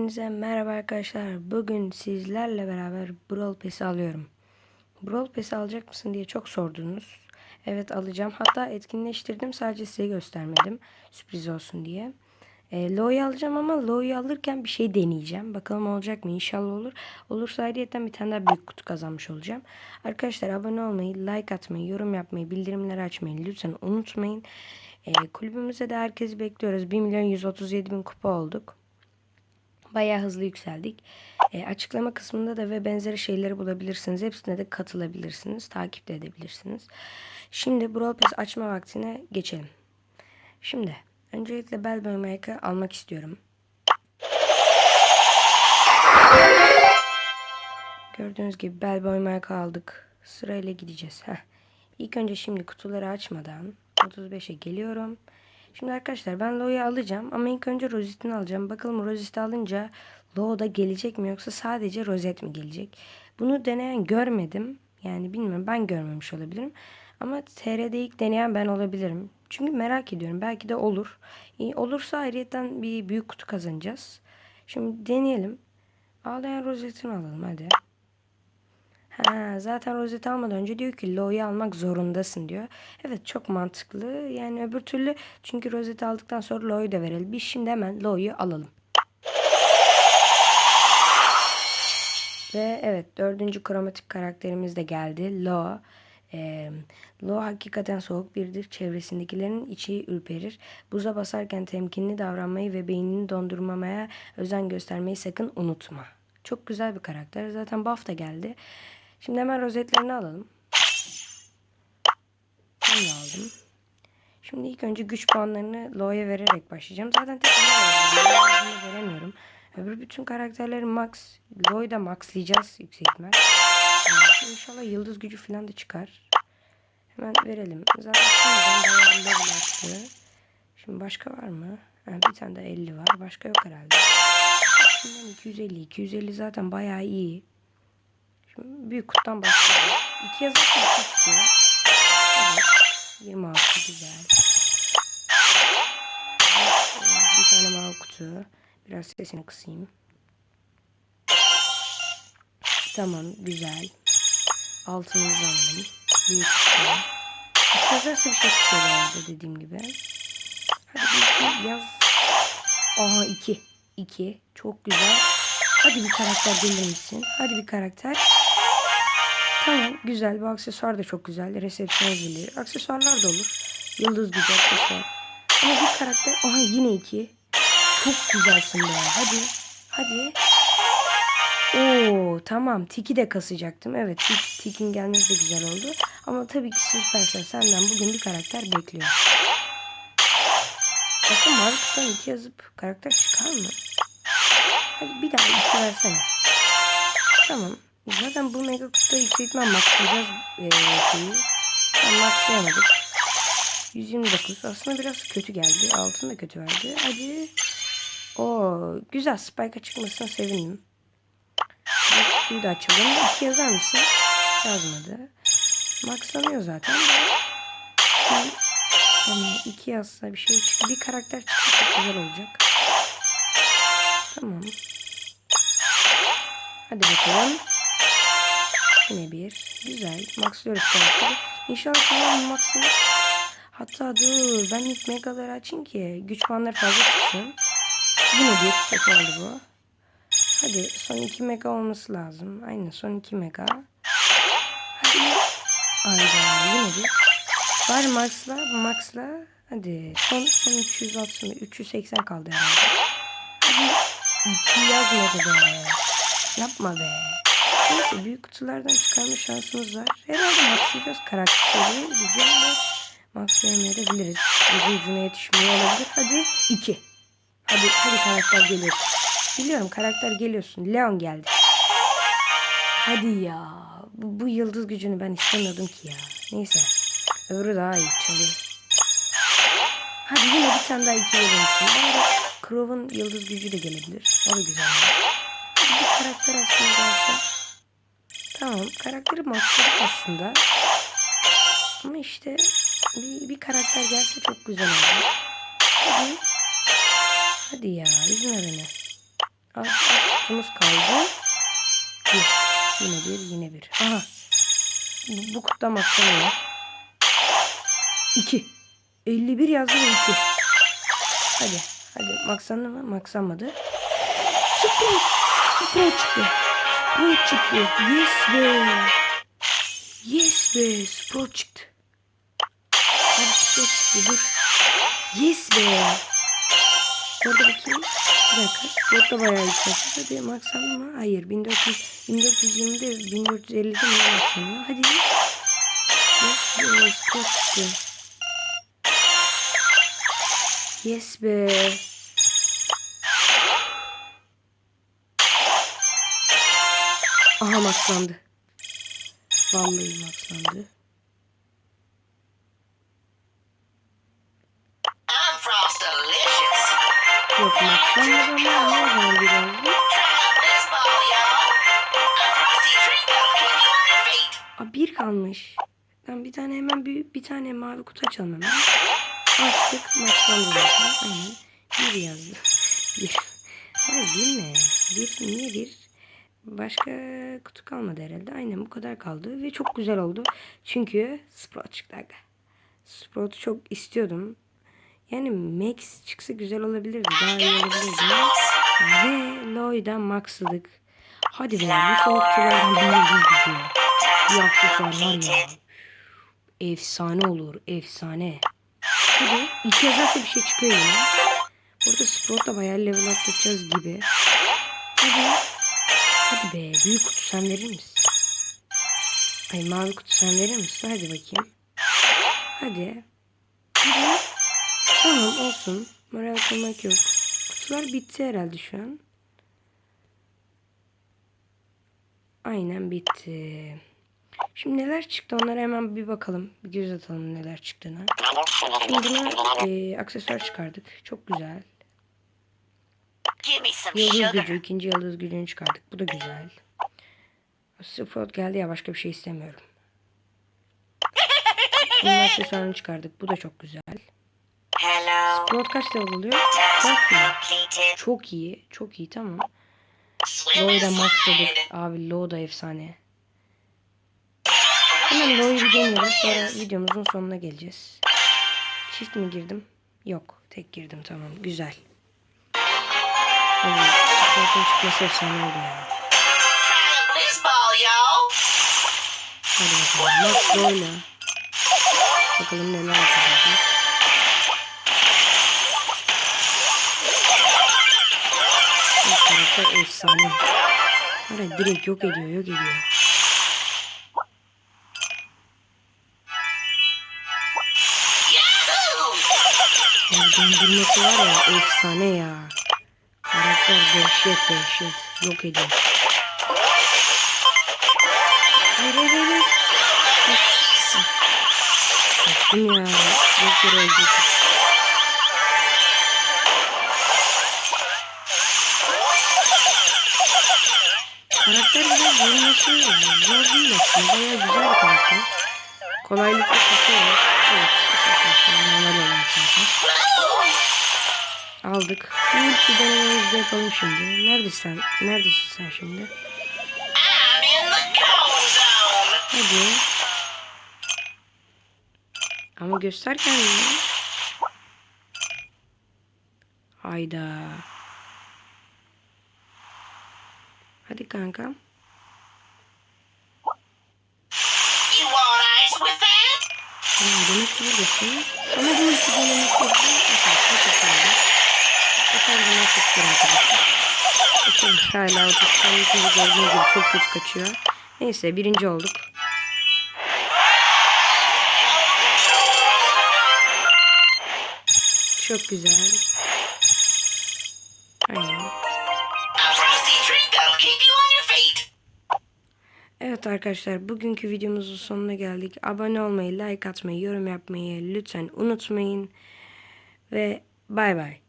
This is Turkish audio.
Hepinize merhaba arkadaşlar. Bugün sizlerle beraber Brawl Pass'i alıyorum. Brawl Pass'i alacak mısın diye çok sordunuz. Evet alacağım. Hatta etkinleştirdim. Sadece size göstermedim. Sürpriz olsun diye. E, Lo'yu alacağım ama Lo'yu alırken bir şey deneyeceğim. Bakalım olacak mı? İnşallah olur. Olursa ayrıyeten bir tane daha büyük kutu kazanmış olacağım. Arkadaşlar abone olmayı, like atmayı, yorum yapmayı, bildirimleri açmayı lütfen unutmayın. E, kulübümüze de herkesi bekliyoruz. 1 milyon 137 bin kupa olduk. Bayağı hızlı yükseldik. E, açıklama kısmında da ve benzeri şeyleri bulabilirsiniz. Hepsine de katılabilirsiniz. Takip de edebilirsiniz. Şimdi Brawl Pass açma vaktine geçelim. Şimdi öncelikle Bell Mike'ı almak istiyorum. Gördüğünüz gibi Bell Mike'ı aldık. Sırayla gideceğiz. Heh. İlk önce şimdi kutuları açmadan 35'e geliyorum. Şimdi arkadaşlar ben Lo'yu alacağım ama ilk önce rozetini alacağım. Bakalım rozeti alınca Lo da gelecek mi yoksa sadece rozet mi gelecek? Bunu deneyen görmedim. Yani bilmiyorum ben görmemiş olabilirim. Ama TR'de ilk deneyen ben olabilirim. Çünkü merak ediyorum. Belki de olur. İyi, olursa ayrıyeten bir büyük kutu kazanacağız. Şimdi deneyelim. Ağlayan rozetini alalım hadi. Ha, zaten rozeti almadan önce diyor ki Lo'yu almak zorundasın diyor. Evet çok mantıklı. Yani öbür türlü çünkü rozeti aldıktan sonra Lo'yu da verelim. Biz şimdi hemen Lo'yu alalım. Ve evet dördüncü kromatik karakterimiz de geldi. Lo. Ee, Lo hakikaten soğuk biridir. Çevresindekilerin içi ürperir. Buza basarken temkinli davranmayı ve beynini dondurmamaya özen göstermeyi sakın unutma. Çok güzel bir karakter. Zaten buff da geldi. Şimdi hemen rozetlerini alalım. Bunu aldım. Şimdi ilk önce güç puanlarını Lo'ya vererek başlayacağım. Zaten tek onu veremiyorum. Öbür bütün karakterleri max. Lo'yu da maxlayacağız yüksek ihtimal. Yani inşallah yıldız gücü falan da çıkar. Hemen verelim. Zaten. Şimdi başka var mı? Ha, bir tane de 50 var. Başka yok herhalde. Şimdiden 250. 250 zaten bayağı iyi. Büyük kuttan başlayalım. İki yazarsa iki çıkıyor. Evet. 26 güzel. Bir tane mavi kutu. Biraz sesini kısayım. Tamam güzel. Altımızı alalım. Büyük kutu. İki yazarsa bir şey çıkıyor orada dediğim gibi. Hadi bir yaz. Aha iki. İki. Çok güzel. Hadi bir karakter gelir misin? Hadi bir karakter. Tamam güzel bu aksesuar da çok güzel. Resepsiyon zili. Aksesuarlar da olur. Yıldız güzel aksesuar. Ama bir karakter. Aha yine iki. Çok güzelsin be. Hadi. Hadi. Oo tamam. Tiki de kasacaktım. Evet tik, Tikin gelmesi de güzel oldu. Ama tabii ki Süpersel senden bugün bir karakter bekliyor. Bakın mavi kutudan iki yazıp karakter çıkar mı? Hadi bir daha iki versene. Tamam. Zaten bu mega kutuda yüksek ihtimal maxlayacağız ee, şeyi. Ben maxlayamadık. 129. Aslında biraz kötü geldi. Altın da kötü verdi. Hadi. O güzel. Spike'a çıkmasına sevindim. Kutuyu da açalım. İki yazar mısın? Yazmadı. Maxlanıyor zaten. Yani, yani iki yazsa bir şey çıktı. Bir karakter çıksa güzel olacak. Tamam. Hadi bakalım. Yine bir. Güzel. Maxlıyoruz karakteri. İnşallah tamam maxlar. Hatta dur ben ilk megaları açayım ki güç puanları fazla çıksın. Yine bir. Kötü oldu bu. Hadi son iki mega olması lazım. Aynen son iki mega. Hadi. Ayda yine bir. Var maxla maxla. Hadi son son 360 380 kaldı herhalde. Hadi. İki yazmadı be. Yapma be. Neyse büyük kutulardan çıkarma şansımız var. Herhalde maxlayacağız karakteri. Diyeceğim de maxlayamayabiliriz. Ucu ucuna yetişmiyor olabilir. Hadi iki. Hadi hadi karakter geliyor. Biliyorum karakter geliyorsun. Leon geldi. Hadi ya. Bu, bu yıldız gücünü ben istemiyordum ki ya. Neyse. Öbürü daha iyi çalıyor. Hadi yine bir tane daha iki verirsin. Bari yıldız gücü de gelebilir. O da güzel. Bir karakter aslında gelse. Tamam karakteri maxladık aslında. Ama işte bir, bir karakter gelse çok güzel olur. Hadi. Hadi ya üzme beni. Az kutumuz kaldı. Bir. Yine bir, yine bir. Aha. Bu, bu kutuda maksanıyor. İki. 51 yazdı ve iki. Hadi. Hadi. Maksandı mı? Maksanmadı. Sprout. Sprout çıktı. Sprout çıktı. Yes be. Yes be. Sprout çıktı. Abi Sprout çıktı. Dur. Yes be. Orada bakayım. Bir dakika. Sprout da bayağı yükseltti. Hadi maksandı mı? Hayır. 1400, 1420'de 1450'de mi maksanıyor? Hadi. Yes be. Sprout çıktı. Yes be. Aha maxlandı. Vallahi maxlandı. Yok maxlanmadı ama ne zaman birazcık. Aa, bir kalmış. Ben bir tane hemen bir, bir tane mavi kutu açalım hemen. Açtık. Maxlandı zaten. Aynen. Bir yazdı. Bir. Hayır bir ne? Bir niye bir? Başka kutu kalmadı herhalde. Aynen bu kadar kaldı. Ve çok güzel oldu. Çünkü Sprout çıktı. Sprout'u çok istiyordum. Yani Max çıksa güzel olabilirdi. Daha iyi olabilirdi. Ve Lloyd'a maxladık. Hadi be bu son kutulardan bir yıldız gidiyor. Bir aksesuar var ya. Efsane olur. Efsane. Hadi. İki yazarsa bir şey çıkıyor yine. Burada Sprout'la bayağı level atlatacağız gibi. Hadi. Hadi be. Büyük kutu sen verir misin? Ay mavi kutu sen verir misin? Hadi bakayım. Hadi. Hadi. Tamam olsun. Moral kırmak yok. Kutular bitti herhalde şu an. Aynen bitti. Şimdi neler çıktı onlara hemen bir bakalım. Bir göz atalım neler çıktığına. Şimdi buna e, aksesuar çıkardık. Çok güzel. Yıldız gücü. ikinci yıldız gücünü çıkardık. Bu da güzel. Sprout geldi ya başka bir şey istemiyorum. Bunun aksesuarını çıkardık. Bu da çok güzel. Hello. Sprout kaç level oluyor? Task 4 mü? completed. Çok iyi. Çok iyi tamam. Low da maxladık. Abi Low da efsane. Hemen Low'yu bir. Sonra videomuzun sonuna geleceğiz. Çift mi girdim? Yok. Tek girdim tamam. Güzel. Hadi. Sprout'un çıkması efsane oldu ya. Try out this ball, y'all. Hadi bakalım. Max Low'la. Bakalım neler yapacağız. Bu karakter efsane. Var ya direkt yok ediyor, yok ediyor. Yahoo! Ya dondurması var ya efsane ya. Karakter dehşet dehşet. Yok ediyor. Hayır hayır hayır. hayır. Baktım ya. Yok yere öldürdüm. Karakter biraz vurması zor değil aslında. Bayağı güzel bir karakter. Kolaylıkla kısıyor. Evet. Arkadaşlar normal olan zaten. Aldık. Ulti denememizi de yapalım şimdi. Neredesin sen? Neredesin sen şimdi? Hadi. Ama göster kendini. Hayda. Hadi kankam. Tamam demek ki buradasın. Sana bu ulti denemesi yapayım. Çok güzel arkadaşlar. Geçen hala otostan yukarı gördüğünüz gibi çok kötü kaçıyor. Neyse birinci olduk. Çok güzel. Evet arkadaşlar bugünkü videomuzun sonuna geldik. Abone olmayı, like atmayı, yorum yapmayı lütfen unutmayın. Ve bay bay.